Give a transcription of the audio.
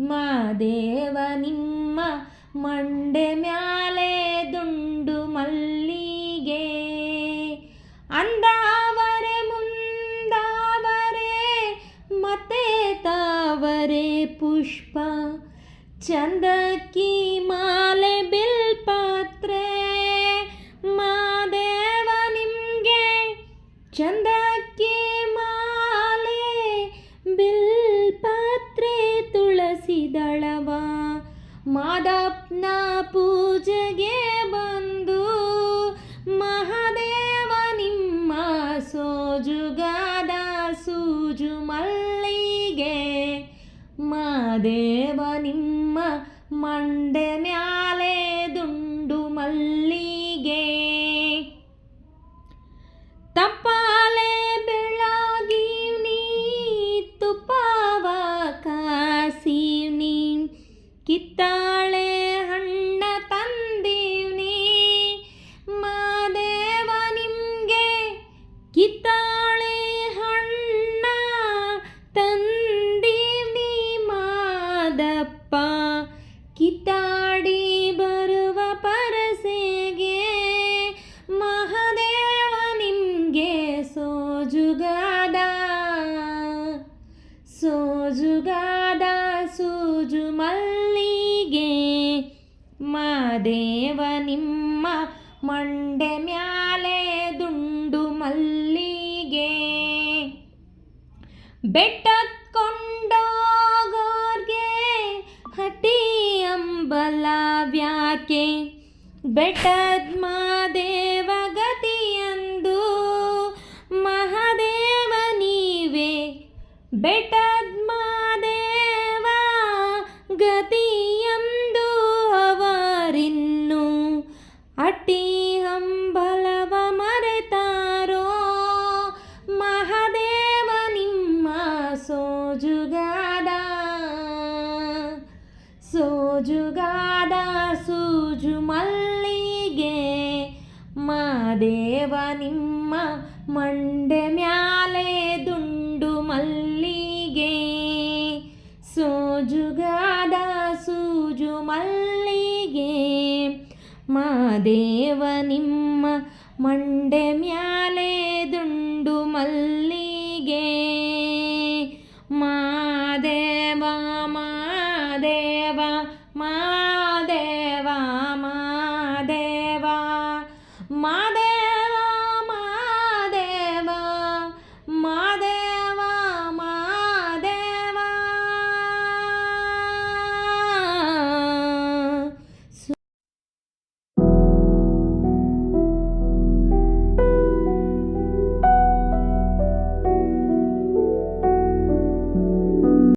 ಮಾದೇವ ನಿಮ್ಮ ಮಂಡೆ ಮ್ಯಾಲೆ ದುಂಡು ಮಲ್ಲಿಗೆ. ಅಂದಾವರೆ ಮುಂದಾವರೆ ಮತ್ತೆ ತಾವರೆ ಪುಷ್ಪ. ಚಂದಕ್ಕಿ ಮಾಲೆ ಬಿಲ್ಪತ್ರೆ. ತುಳಸಿ ಮಾದಪ್ನ ಪೂಜೆಗೆ ಬಂದು ಮಹಾದೇವ ನಿಮ್ಮ ಸೋಜುಗಾದ ಸೂಜು ಮಲ್ಲಿಗೆ. ಮಾದೇವ ನಿಮ್ಮ ಮಂಡೆ ಮ್ಯಾಲೆ ಕಿತ್ತಾಳೆ ಹಣ್ಣ ತಂದೀವ್ನಿ. ಮಾದೇವ ನಿಮಗೆ ಕಿತ್ತಾಳೆ ಹಣ್ಣ ತಂದೀವ್ನಿ ಮಾದಪ್ಪ. ಕಿತ್ತಾಡಿ ಬರುವ ಪರಸೆಗೆ ಮಹಾದೇವ ನಿಮಗೆ ಸೋಜುಗಾದ. ಸೋಜುಗಾದ ಸೂಜು ಮಲ್ಲಿಗೆ ಮಾದೇವ ನಿಮ್ಮ ಮಂಡೆ ಮ್ಯಾಲೆ ದುಂಡು ಮಲ್ಲಿಗೆ. ಬೆಟ್ಟಕೊಂಡೋಗೋರ್ಗೆ ಹತಿ ಅಂಬಲವ್ಯಾಕೆ ಬೆಟ್ಟದ ಮಾದೇವ ಗತಿಯಂದು ಮಹಾದೇವ ನೀವೇ. ಬೆಟ್ಟದ ಅಟ್ಟಿ ಹಂಬಲವ ಮರೆತಾರೋ? ಮಹಾದೇವ ನಿಮ್ಮ ಸೋಜುಗಾದ. ಸೋಜುಗಾದ ಸೂಜು ಮಲ್ಲಿಗೆ ಮಾದೇವ ನಿಮ್ಮ ಮಂಡೆ ಮ್ಯಾಲೆ ದುಂಡು ಮಲ್ಲಿಗೆ. ಸೋಜುಗಾದ ದೇವನಿಮ್ಮ ಮಂಡೆ ಮ್ಯಾಲೆದುಂಡು ಮಲ್ಲಿಗೆ ಮಾದೇವ ಮಾದೇವ ಮಾದೇವ ಮಾದೇವ ಮಾದೇವ